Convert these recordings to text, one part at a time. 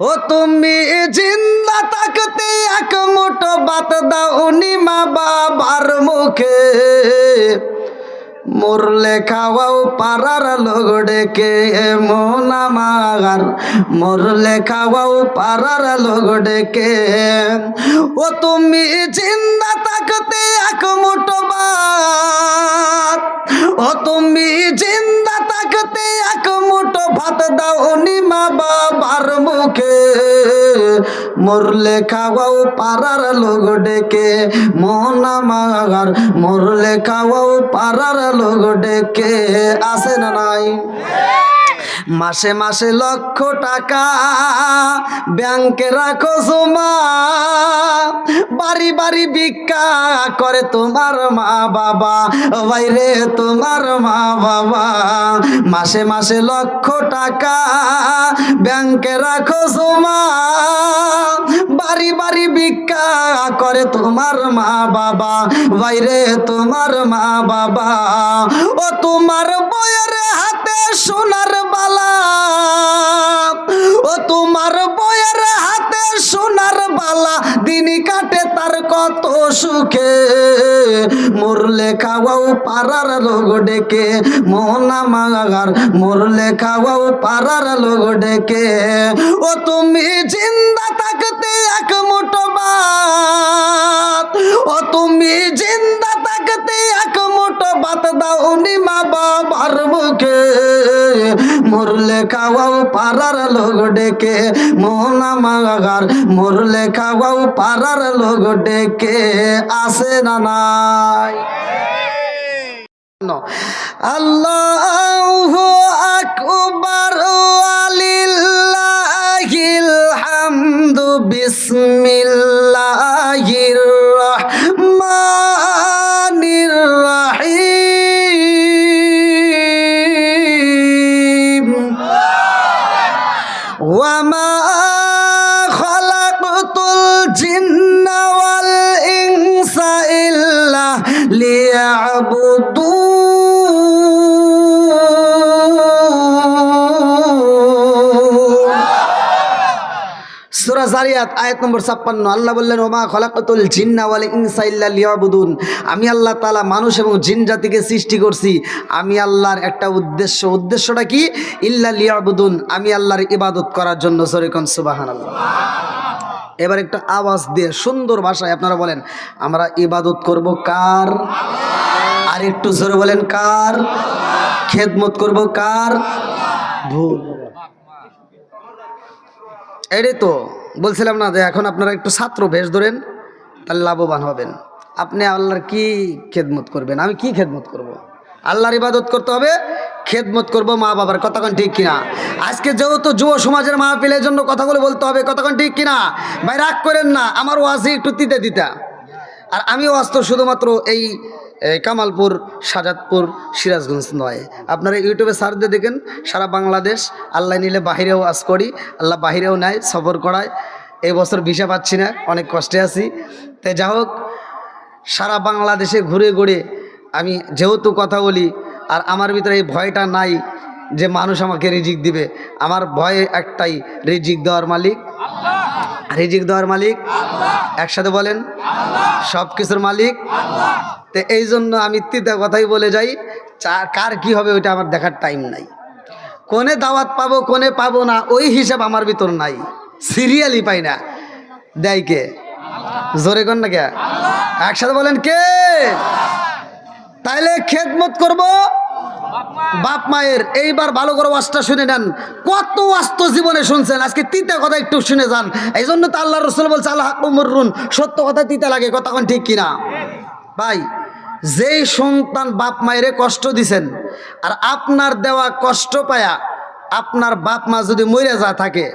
ও তুমি জিন্দা থাকতে এক মুঠো বাত দাও মা বাবার মুখে। মরলে খাওয়াও পারার লোক ডেকে মন আমার। মরলে খাওয়াও পারার লোক ডেকে। ও তুমি জিন্দা থাকতে এক মুঠো ভাত। ও তুমি জিন্দা থাকতে এক মুঠো ভাত দাও মা বাবার মুখে। মরলে খাওয়াও পারার লোক ডেকে। মন আমার, মরলে খাওয়াও পারার লোক ডেকে। আসে না নাই? মাসে মাসে লক্ষ টাকা ব্যাংকে রাখো জমা। বাড়ি বাড়ি ভিক্ষা করে তোমার মা বাবা। বাইরে তোমার মা বাবা। মাসে মাসে লক্ষ টাকা ব্যাংকে রাখো জমা। বাড়ি বাড়ি ভিক্ষা করে তোমার মা বাবা। বাইরে তোমার মা বাবা। ও তোমার বয়ের তার কত সুখে। মরলে খাওয়াও পারার লোক ডেকে। মোহনা মাগার, মরলে খাওয়াও পারার লোক ডেকে। ও তুমি জিন্দা থাকতে এক মুঠো বাত ও তুমি জিন্দা থাকতে এক বাত দাও মা বাবার মুখে। লোক ডেকে। মোহনা মাগার মরলে খাওয়াও পারার লোক ডেকে। আসে না নাই? আল্লাহ আলিল্লাহিল হামদু বিসমিল্লাহির জারিয়াত আয়াত নম্বর ছাপ্পান্ন। আল্লাহ বললেন, ওমা খলাকাতুল জিন্না ওয়াল ইনসা ইল্লা লিয়াবুদুন। আমি আল্লাহ তাআলা মানুষ এবং জিন জাতিকে সৃষ্টি করছি। আমি আল্লাহর একটা উদ্দেশ্য। উদ্দেশ্যটা কি? ইল্লা লিয়াবুদুন। আমি আল্লাহর ইবাদত করার জন্য। সরিকন সুবহানাল্লাহ। এবার একটা আওয়াজ দিয়ে সুন্দর ভাষায় আপনারা বলেন, আমরা ইবাদত করব কার? আর একটু জোরে বলেন, কার? খেদমত করব কার? ভুল। এটাই তো। বলছিলাম না যে এখন আপনারা একটু ছাত্র ভেষ ধরেন, তাহলে লাভবান হবেন। আপনি আল্লাহর কি খেদমত করবেন? আমি কি খেদমত করব। আল্লাহর ইবাদত করতে হবে, খেদমত করব মা বাবার কতক্ষণ ঠিক কিনা? আজকে যেহেতু যুব সমাজের মা মাহফিলের জন্য কথাগুলো বলতে হবে কতক্ষণ ঠিক কিনা? ভাই, রাগ করেন না, আমার ওয়াজে একটু তিতে দিতা আর আমি ওয়াজ তো শুধুমাত্র এই কামালপুর, সাজাদপুর, সিরাজগঞ্জ নয়। আপনারা ইউটিউবে সার্চ দিয়ে দেখেন, সারা বাংলাদেশ, আল্লাহ নিলে বাহিরেও আজ করি, আল্লাহ বাহিরেও নেয় সফর করায়। এই বছর ভিসা পাচ্ছি না, অনেক কষ্টে আছি। তাই যা হোক, সারা বাংলাদেশে ঘুরে ঘুরে আমি যেহেতু কথা বলি, আর আমার ভিতরে এই ভয়টা নাই যে মানুষ আমাকে রিজিক দিবে, আমার ভয় একটাই, রিজিক দেওয়ার মালিক। রিজিক দেওয়ার মালিক, একসাথে বলেন সব কিছুর মালিক। তো এই জন্য আমি তিতা কথাই বলে যাই কার কি হবে ওইটা আমার দেখার টাইম নাই। কোনে দাওয়াত পাবো, কোনে পাবো না, ওই হিসাব আমার ভিতর নাই। সিরিয়ালই পাই না। দেয় কে? জোরে কন না কে? একসাথে বলেন কে? তাইলে খেদমত করব। বাপ মায়ের, এইবার ভালো করে ওয়াজটা শুনে নেন। কত ওয়াস্ত জীবনে শুনছেন? আজকে তিতা কথা একটু শুনে যান। এই জন্য তো আল্লাহ রসুল বলছে, আল্লাহ মরুন সত্য কথা তিতা লাগে কতক্ষণ ঠিক কিনা? ভাই, যেই সন্তান বাপ মায়েরে কষ্ট দিছেন, আর আপনার দেওয়া কষ্ট পায়া আপনার বাপ মা যদি মরে যা থাকে,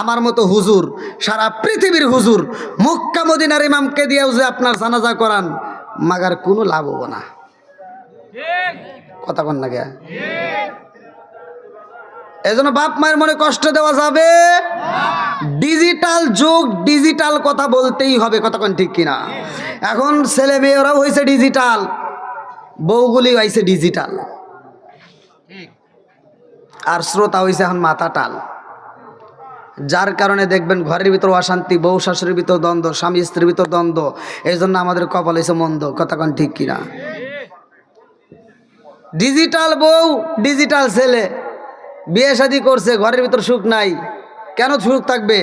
আমার মতো হুজুর, সারা পৃথিবীর হুজুর, মক্কা মদিনার ইমামকে দিয়েও যে আপনার জানাজা করান, মাগার কোনো লাভ হব না। কথা কন না গে এই জন্য বাপ মায়ের মনে কষ্ট দেওয়া যাবে। ডিজিটাল যুগ, ডিজিটাল কথা বলতেই হবে কতক্ষণ ঠিক কিনা? এখন ছেলে মেয়েরাও হয়েছে ডিজিটাল, বউগুলি হয়েছে ডিজিটাল। আর শ্রোতা হয়েছে এখন মাথা টাল। যার কারণে দেখবেন ঘরের ভিতর অশান্তি, বউ শাশুড়ির ভিতর দ্বন্দ্ব, স্বামী স্ত্রীর ভিতর দ্বন্দ্ব এই জন্য আমাদের কপাল হয়েছে মন্দ কন ঠিক কিনা? ডিজিটাল বউ ডিজিটাল ছেলে। বিয়ে শাদি করছে, ঘরের ভিতর সুখ নাই। কেন সুখ থাকবে?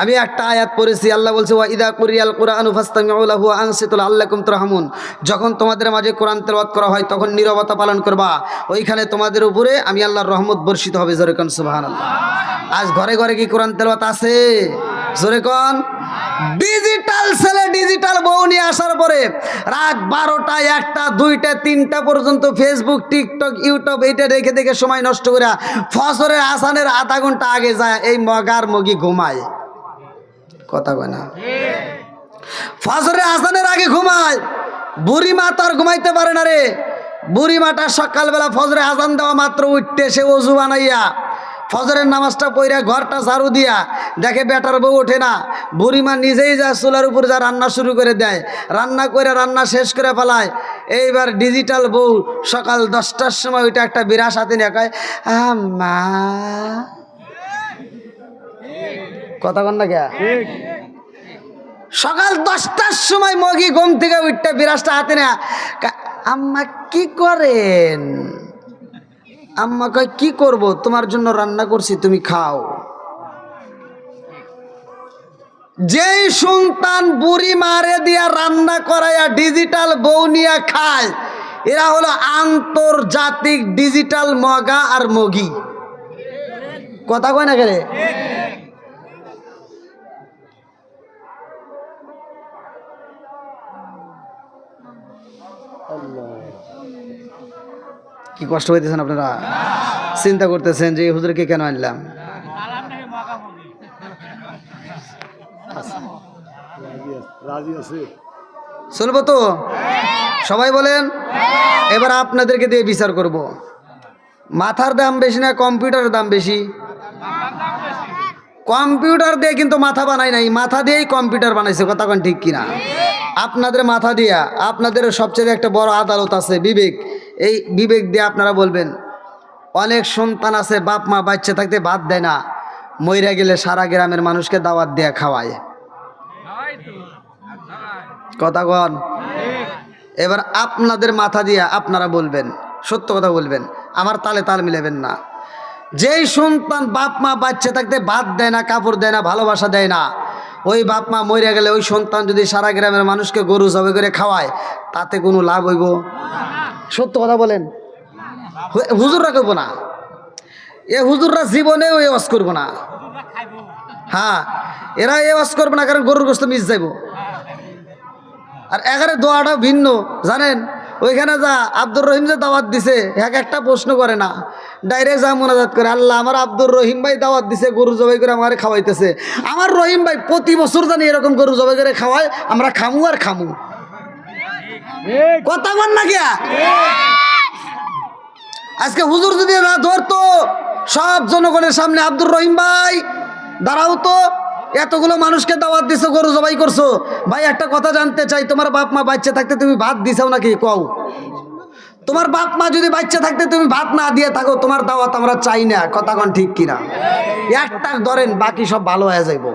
আমি একটা আয়াত পড়েছি, আল্লাহ বলছে, ওয়া ইদা কুরিয়াল কোরআন ফাস্তামিউলাহু আনসিতুল আল্লাকুম তুরহামুন। যখন তোমাদের মাঝে কোরআন তেলাওয়াত করা হয়, তখন নীরবতা পালন করবা। ওইখানে তোমাদের উপরে আমি আল্লাহর রহমত বর্ষিত হবে, জোরে কোন সুবহানাল্লাহ। আজ ঘরে ঘরে কি কোরআন তেলাওয়াত আছে? জোরে কোন। ডিজিটাল ছেলে ডিজিটাল বউ নিয়ে আসার পরে রাত বারোটা একটা, দুইটা, তিনটা পর্যন্ত ফেসবুক টিকটক ইউটিউব এইটা রেখে দেখে সময় নষ্ট করে ফসরের আসানের আধা ঘণ্টা আগে যায় এই মগার মগি ঘুমায়। কথা কয় না। ফসরের আসানের আগে ঘুমায়। বুড়ি মা তো আর ঘুমাইতে পারে না রে। বুড়ি মাটা সকালবেলা ফজরে আজান দেওয়া মাত্র উঠতে সে অজু বানাইয়া ফজরের নামাজটা পইরা ঘরটা ঝাড়ু দিয়া দেখে বেটার বউ ওঠে না। বুড়িমা নিজেই যা চুলার উপর যা রান্না শুরু করে দেয়। রান্না করে রান্না শেষ করে ফেলায়। এইবার ডিজিটাল বউ সকাল দশটার সময় ওইটা একটা বিরাস হাতে নিয়ে কয় মা কথা কন না কে? সকাল দশটার সময় মগি ঘুম থেকে উঠতে বিরাসটা হাতে নেয়া আম্মা, কি করেন? আম্মা কয়, কি করব? তোমার জন্য রান্না করছি, তুমি খাও। যেই সন্তান বুড়ি মারে দিয়া রান্না করাইয়া ডিজিটাল বউ নিয়া খায়, এরা হলো আন্তর্জাতিক ডিজিটাল মগা আর মগি। কথা কয় না গেলে কি কষ্ট হইতেছেন আপনারা? চিন্তা করতেছেন যে হুজুরকে কেন আনলাম? শুনব তো? সবাই বলেন? এবার আপনাদেরকে দিয়ে বিচার করব। মাথার দাম বেশি না কম্পিউটারের দাম বেশি? কম্পিউটার দিয়ে কিন্তু মাথা বানাই নাই। মাথা দিয়েই কম্পিউটার বানাইছে, কথা কোন ঠিক কিনা? আপনাদের মাথা দিয়া আপনাদের সবচেয়ে একটা বড় আদালত আছে, বিবেক। এই বিবেক দিয়ে আপনারা বলবেন, অনেক সন্তান আছে, বাপ মা বাচ্চা থাকতে ভাত দেয় না, মইরা গেলে সারা গ্রামের মানুষকে দাওয়াত দেয়া খাওয়ায়। কথা কন? এবার আপনাদের মাথা দিয়ে আপনারা বলবেন, সত্য কথা বলবেন, আমার তালে তাল মিলাবেন না। যেই সন্তান বাপ মা বাচ্চা থাকতে ভাত দেয় না, কাপড় দেয় না, ভালোবাসা দেয় না, ওই বাপ মা মরে গেলে ওই সন্তান যদি সারা গ্রামের মানুষকে গরু জবে করে খাওয়ায়, তাতে কোনো লাভ হইব? সত্য কথা বলেন। হুজুররা করব না। এ হুজুররা জীবনেও এ ওয়াজ করব না। হ্যাঁ এরা এ ওয়াজ করব না কারণ গরুর গোস্ত মিস যাইব। আর এখানে দোয়াটা ভিন্ন, জানেন? ওইখানে যা আব্দুর রহিম যে দাওয়াত দিছে, এক একটা প্রশ্ন করে না। ডাইরেক্ট যা মোনাজাত করে, আল্লাহ আমার আব্দুর রহিম ভাই দাওয়াত দিছে গরু জবাই করে আমার খাওয়াইতেছে। আমার রহিম ভাই প্রতি বছর জানি এরকম গরু জবাই করে খাওয়ায়, আমরা খামু আর খামু। কথা বল না আজকে হুজুর যদি না ধরতো, সব জনগণের সামনে আব্দুর রহিম ভাই দাঁড়াও তো এতগুলো মানুষকে দাওয়াত দিছো, গরু জবাই করছ। ভাই, একটা কথা জানতে চাই, তোমার বাপ মা বাচ্চা থাকতে তুমি ভাত দিছাও নাকি? কও। তোমার বাপ মা যদি বাচ্চা থাকতে তুমি ভাত না দিয়ে থাকো, তোমার দাওয়াত আমরা চাই না, কথা কন ঠিক কিনা? একটা ধরেন, বাকি সব ভালো হয়ে যাইব।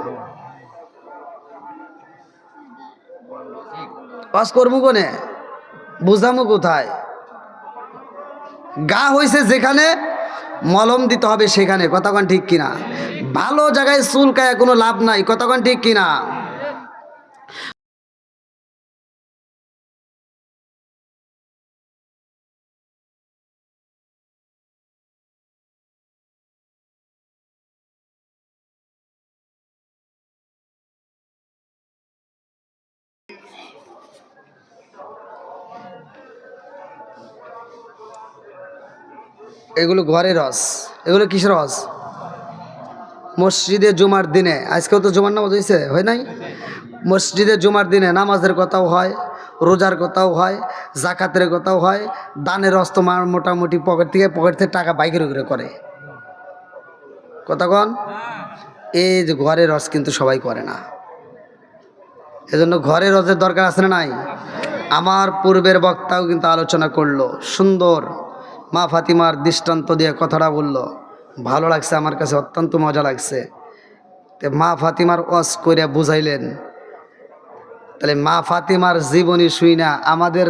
পাস করব কোনে? বুঝামো কোথায়? গা হয়েছে যেখানে, মলম দিতে হবে সেখানে। কতক্ষণ ঠিক কিনা? ভালো জায়গায় চুলকায় কোনো লাভ নাই। কতক্ষণ ঠিক কিনা? এগুলো ঘরের রস। এগুলো কিসের রস? মসজিদে জুমার দিনে। আজকেও তো জুমার নামাজ হয়েছে হয় নাই? মসজিদে জুমার দিনে নামাজের কথাও হয়, রোজার কথাও হয়, জাকাতের কথাও হয়, দানের রস তোমার মোটামুটি পকেট থেকে পকেট থেকে টাকা বাইকের উপরে করে। কন? এই যে ঘরের রস কিন্তু সবাই করে না। এজন্য ঘরের রসের দরকার আছে না নাই? আমার পূর্বের বক্তাও কিন্তু আলোচনা করল, সুন্দর। মা ফাতিমার দৃষ্টান্ত দিয়ে কথাটা বলল, ভালো লাগছে, আমার কাছে অত্যন্ত মজা লাগছে। তে মা ফাতিমার অস করে বুঝাইলেন, তাহলে মা ফাতিমার জীবনী শুই না, আমাদের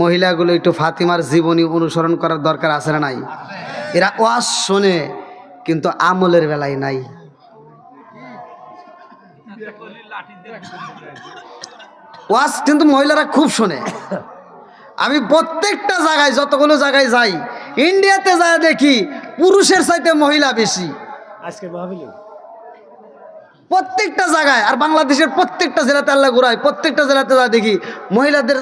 মহিলাগুলো একটু ফাতিমার জীবনী অনুসরণ করার দরকার আছে না নাই? এরা ওয়াজ শোনে, কিন্তু আমলের বেলায় নাই। ওয়াজ কিন্তু মহিলারা খুব শোনে। আমি প্রত্যেকটা জায়গায় যতগুলো জায়গায় যাই ইন্ডিয়াতে যায় দেখি পুরুষের চাইতে মহিলা বেশি। আজকে প্রত্যেকটা জায়গায় আর বাংলাদেশের প্রত্যেকটা জেলাতে আল্লাহ ঘুরায় প্রত্যেকটা জেলাতে যা দেখি মহিলাদের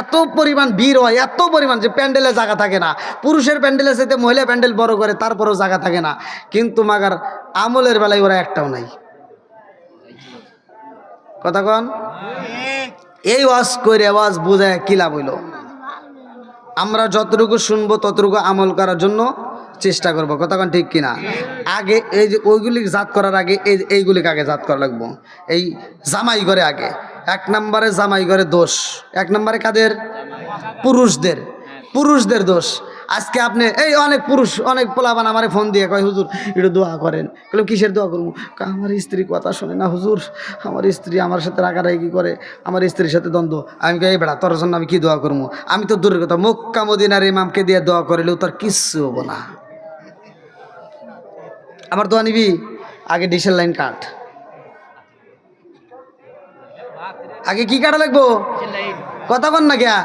এত পরিমাণ ভিড় হয় এত পরিমাণ যে প্যান্ডেলে জায়গা থাকে না। পুরুষের প্যান্ডেলের সাথে মহিলা প্যান্ডেল বড় করে তারপরেও জায়গা থাকে না। কিন্তু মাগার আমলের বেলায় ওরা একটাও নাই। কথা কন? এই ওয়াজ করে ওয়াজ বুঝায় কি লাভ হইল? আমরা যতটুকু শুনব, ততটুকু আমল করার জন্য চেষ্টা করব। কতক্ষণ ঠিক কিনা? আগে এই যে ওইগুলি জাত করার আগে এই এইগুলিকে আগে জাত করা লাগবো। এই জামাই করে আগে। এক নম্বরে জামাই করে দোষ। এক নম্বরে কাদের? পুরুষদের। পুরুষদের দোষ। আজকে আপনি এই অনেক পুরুষ অনেক পোলাবান আমারে ফোন দিয়ে কয় হুজুর একটু দোয়া করেন। বললাম কিসের দোয়া করব? আমার স্ত্রী কথা শোনে না হুজুর। আমার স্ত্রী আমার সাথে রাগারাগি করে আমার স্ত্রীর সাথে দ্বন্দ্ব। আমি এই বেড়া তোর জন্য আমি কি দোয়া করব? আমি তো দূরের কথা মক্কা মদিনার ইমামকে দিয়ে দোয়া করিলেও তোর কিচ্ছু হব না। আমার দোয়া নিবি? আগে ডিসেল লাইন কাট। আগে কি কাটা লাগবো? কথা বল না গিয়া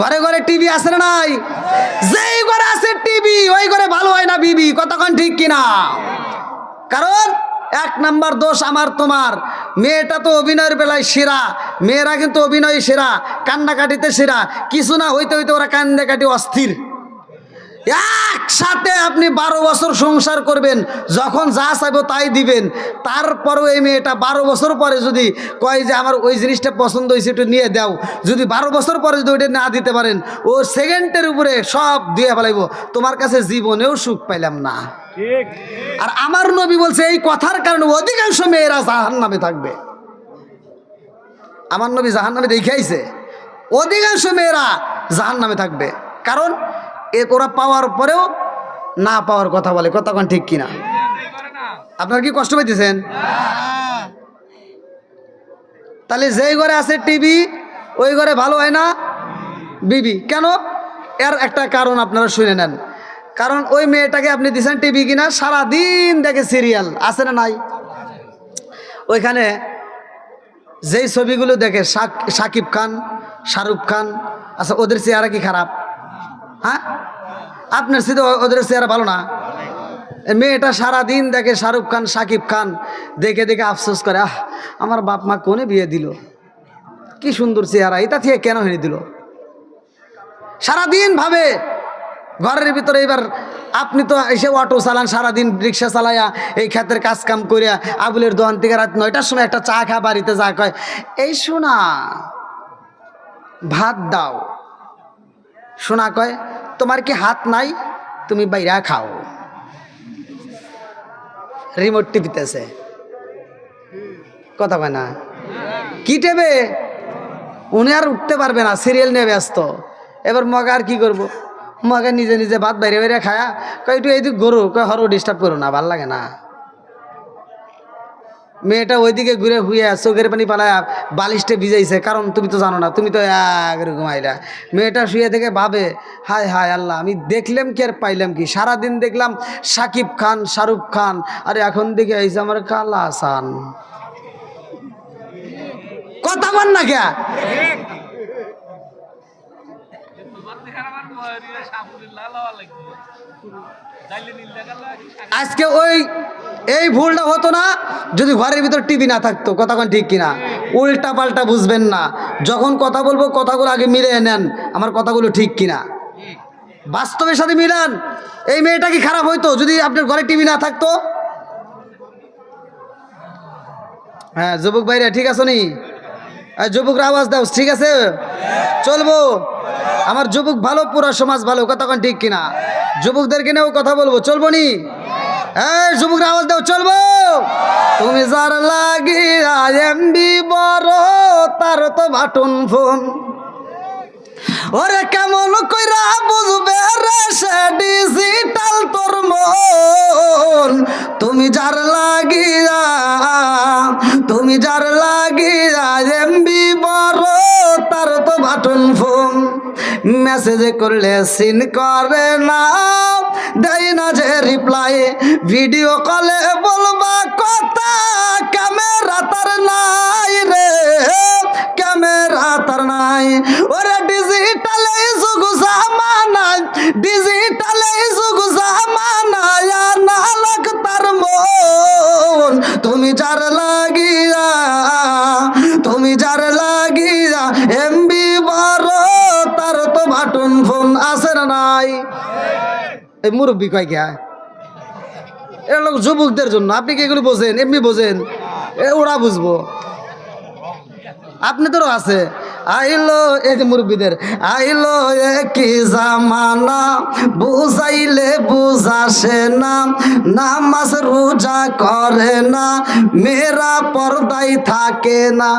ঘরে ঘরে টিভি আছে না নাই? যেই করে আছে টিভি, ওই করে ভালো হয় না বিবি, কতক্ষণ ঠিক কিনা? কারণ এক নাম্বার দোষ আমার তোমার। মেয়েটা তো অভিনয়ের বেলায় সেরা, মেয়েরা কিন্তু অভিনয় সেরা, কান্নাকাটিতে সেরা। কিছু না হইতে হইতে ওরা কান্দে কাটি অস্থির। একসাথে আপনি বারো বছর সংসার করবেন যখন যা চাইব তাই দিবেন। তারপরও এই মেয়েটা বারো বছর পরে যদি কয় যে আমার ওই জিনিসটা পছন্দ হয়েছে একটু নিয়ে দাও। যদি বারো বছর পরে যদি ওইটা না দিতে পারেন ও সেকেন্ডের উপরে সব দিয়ে ফেলাইব। তোমার কাছে জীবনেও সুখ পাইলাম না। ঠিক। আর আমার নবী বলছে এই কথার কারণে অধিকাংশ মেয়েরা জাহান নামে থাকবে। আমার নবী জাহান নামে দেখাইছে অধিকাংশ মেয়েরা জাহান নামে থাকবে। কারণ এ ওরা পাওয়ার পরেও না পাওয়ার কথা বলে। কতক্ষণ ঠিক কিনা? আপনার কি কষ্ট পাইতেছেন? তাহলে যেই ঘরে আছে টিভি, ওই ঘরে ভালো হয় না? বিবি। কেন? এর একটা কারণ আপনারা শুনে নেন। কারণ ওই মেয়েটাকে আপনি দিয়েছেন টিভি কিনা, সারাদিন দেখে সিরিয়াল। আছে না নাই? ওইখানে যেই ছবিগুলো দেখে শাক- শাকিব খান, শাহরুখ খান আচ্ছা ওদের চেহারা কি খারাপ? হ্যাঁ? আপনার সিধে ওদের চেহারা ভালো না? মেয়েটা সারাদিন দেখে শাহরুখ খান শাকিব খান, দেখে দেখে আফসোস করে, আহ, আমার বাপ মা কোনে বিয়ে দিল? কি সুন্দর চেহারা, এটা থেকে কেন হেনে দিল? সারাদিন ভাবে, ঘরের ভিতরে এবার আপনি তো এসে অটো চালান, সারাদিন রিক্সা চালাইয়া এই ক্ষেতের কাজ কাম করিয়া, আবুলের দোকান থেকে রাত নয়টার সময় একটা চা খা বাড়িতে যা কয়, এই শোনা, ভাত দাও। শোনা কয়, তোমার কি হাত নাই? তুমি বাইরা খাও। রিমোট টিপিতেছে। কথা কয় না। কি টেবে? উনি আর উঠতে পারবে না, সিরিয়াল নিয়ে ব্যস্ত। এবার মগা আর কি করব? মগা নিজে নিজে ভাত বাইরে বাইরে খায়া, কয়, একটু এইদিক গরু কয় হরো ডিস্টার্ব করো না, ভালো লাগে না। মেয়েটা ওইদিকে ঘুরে হুয়ে চোখের পানি পালায় বালিশটা ভিজাইছে। কারণ তুমি তো জানো না, তুমি তো এরকম আইলা। মেয়েটা শুয়ে থেকে ভাবে, হায় হায় আল্লাহ, আমি দেখলাম কি আর পাইলাম কি? সারাদিন দেখলাম সাকিব খান, শাহরুখ খান, আর এখন দেখে আইসে আমার কালা আসান কথা বল না কে? আজকে ওই, এই ভুলটা হতো না, যদি ঘরের ভিতর টিভি না থাকতো কথাক্ষণ ঠিক কিনা? উল্টা পাল্টা বুঝবেন না। যখন কথা বলব, কথাগুলো আগে মিলে নেন, আমার কথাগুলো ঠিক কিনা? বাস্তবের সাথে মিলান। এই মেয়েটা কি খারাপ হইতো, যদি আপনার ঘরে টিভি না থাকতো? হ্যাঁ যুবক ভাইরা, ঠিক আছে নি? যুবকরা আওয়াজ দাও, ঠিক আছে? চলবো। আমার যুবক ভালো, পুরো সমাজ ভালো কতক্ষণ ঠিক কিনা? যুবকদেরকে নিয়েও কথা বলব, চলবো নি? এই যুবকরা আওয়াজ দাও, চলবো? তুমি যার লাগি বড়, তার তো বাটন ফোন। ওরে কেমন কইরা বুঝবে রে সে ডিজিটাল তোর মন? তুমি যার লাগিয়া, তুমি যার লাগিয়া এমবি বড়, তার তো বাটন ফোন। মেসেজ করলে সিন করে না। দেয় না যে রিপ্লাই ভিডিও কলে বলবা, কথা ক্যামেরা তার নাই রে ক্যামেরা তার নাই। ওরে ডিজিটালে যুগ জামানায় ডিজিটালে যুগ জামানায় না লাগ তার মন। তুমি যার লাগিয়া এমবি বড় তার তো বাটন ফোন আছে না নাই? এই মুরব্বী কয় গিয়া যুবকদের জন্য। আপনি কি এগুলো বোঝেন? এমনি বোঝেন? এ, ওরা বুঝব। আপনি তোরও আছে। আইলো এই মুরব্বীদের, আইলো কি জামানা, বুঝাইলে বুঝাসে না, নামাজ রোজা করে না, মেয়েরা পর্দায় থাকে না।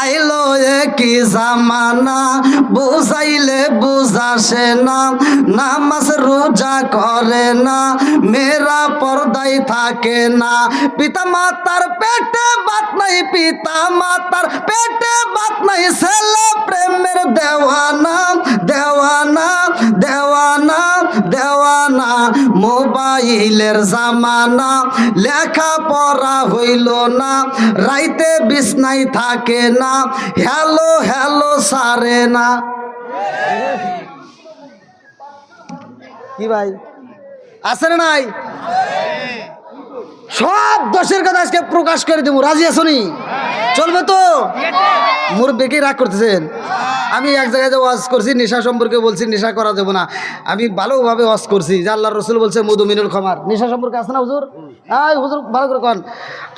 আইলো কি জামানা, বুঝাইলে বুঝাসে না। নামাজ রোজা করে না, মেয়েরা পর্দায় থাকে না। পিতা মাতার পেটে বাত নাই পিতা মাতার পেটে বাত নাই, ছেলে প্রেমের দেওয়ানা দেওয়ানা দেওয়ানা দেওয়ানা। মোবাইলের জামানা লেখা পড়া হইল না। রাইতে বিছনাই থাকে না। হ্যালো হ্যালো, সারে না। কি ভাই? আছে না নাই? সব দোষের কথা আজকে প্রকাশ করে দেবো। রাজি আসনি চলবে তো? মুরব্বীকে রাগ করতেছেন? আমি এক জায়গায় যে ওয়াজ করছি, নেশা সম্পর্কে বলছি, নেশা করা যাব না। আমি ভালোভাবে ওয়াজ করছি, যে আল্লাহ রসুল বলছে মধু মিনুল খমার। নেশা সম্পর্কে আছে না হুজুর? আয় হুজুর, ভালো করে কন।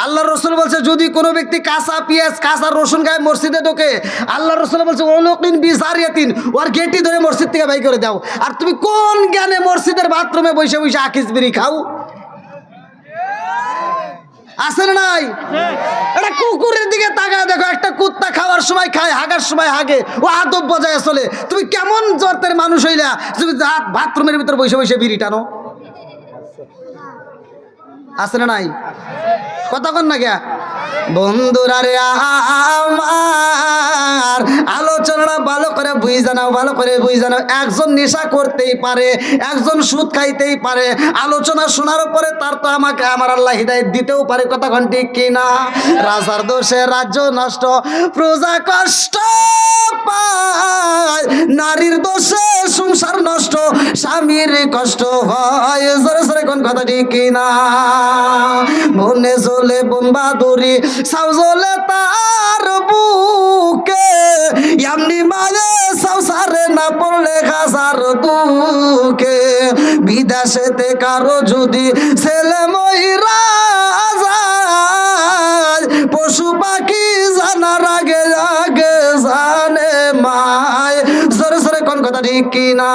আল্লাহ রসুল বলছে, যদি কোনো ব্যক্তি কাঁচা পেঁয়াজ, কাঁচা রসুন গায়ে মসজিদে ঢোকে আল্লাহ রসুল বলছে, অনুকিন বিসারিয়াতিন ওর গেটি ধরে মসজিদ থেকে বাই করে দাও। আর তুমি কোন জ্ঞানে মসজিদের বাথরুমে বসে বসে আকিস বিড়ি খাও? আছে না নাই? এটা খাওয়ার সময় খায় হাগার সময় হাগে ও আদব বজায় চলে। তুমি কেমন জর্তের মানুষ হইলা তুমি হাত বাথরুমের ভিতরে বসে বসে বিড়ি টানো। আছে না নাই? কন না গিয়া বন্ধুরা রে আমার। আলোচনাটা ভালো করে বুঝ জানাও, ভালো করে বুঝ জানাও। একজন নেশা করতেই পারে, একজন সুদ খাইতেই পারে। আলোচনা শোনার পরে তার তো আমাকে আমার আল্লাহ হৃদায়ত দিতেও পারে কতক্ষণ ঠিক কিনা? রাজার দোষে রাজ্য নষ্ট, প্রজা কষ্ট পায়। নারীর দোষে সংসার নষ্ট স্বামীর কষ্ট হয়। জোরে জোরে কোন কথা ঠিক কিনা? মনে জ্বলে বোম্বা দড়ি সাউ জ্বলে তার বুকে। এমনি মাঝে সংসারে না পড়লে খাসার দুকে বিদেশেতে কারও যদি ছেলে মহিরা পশু পাখি জানার আগে পারি কিনা?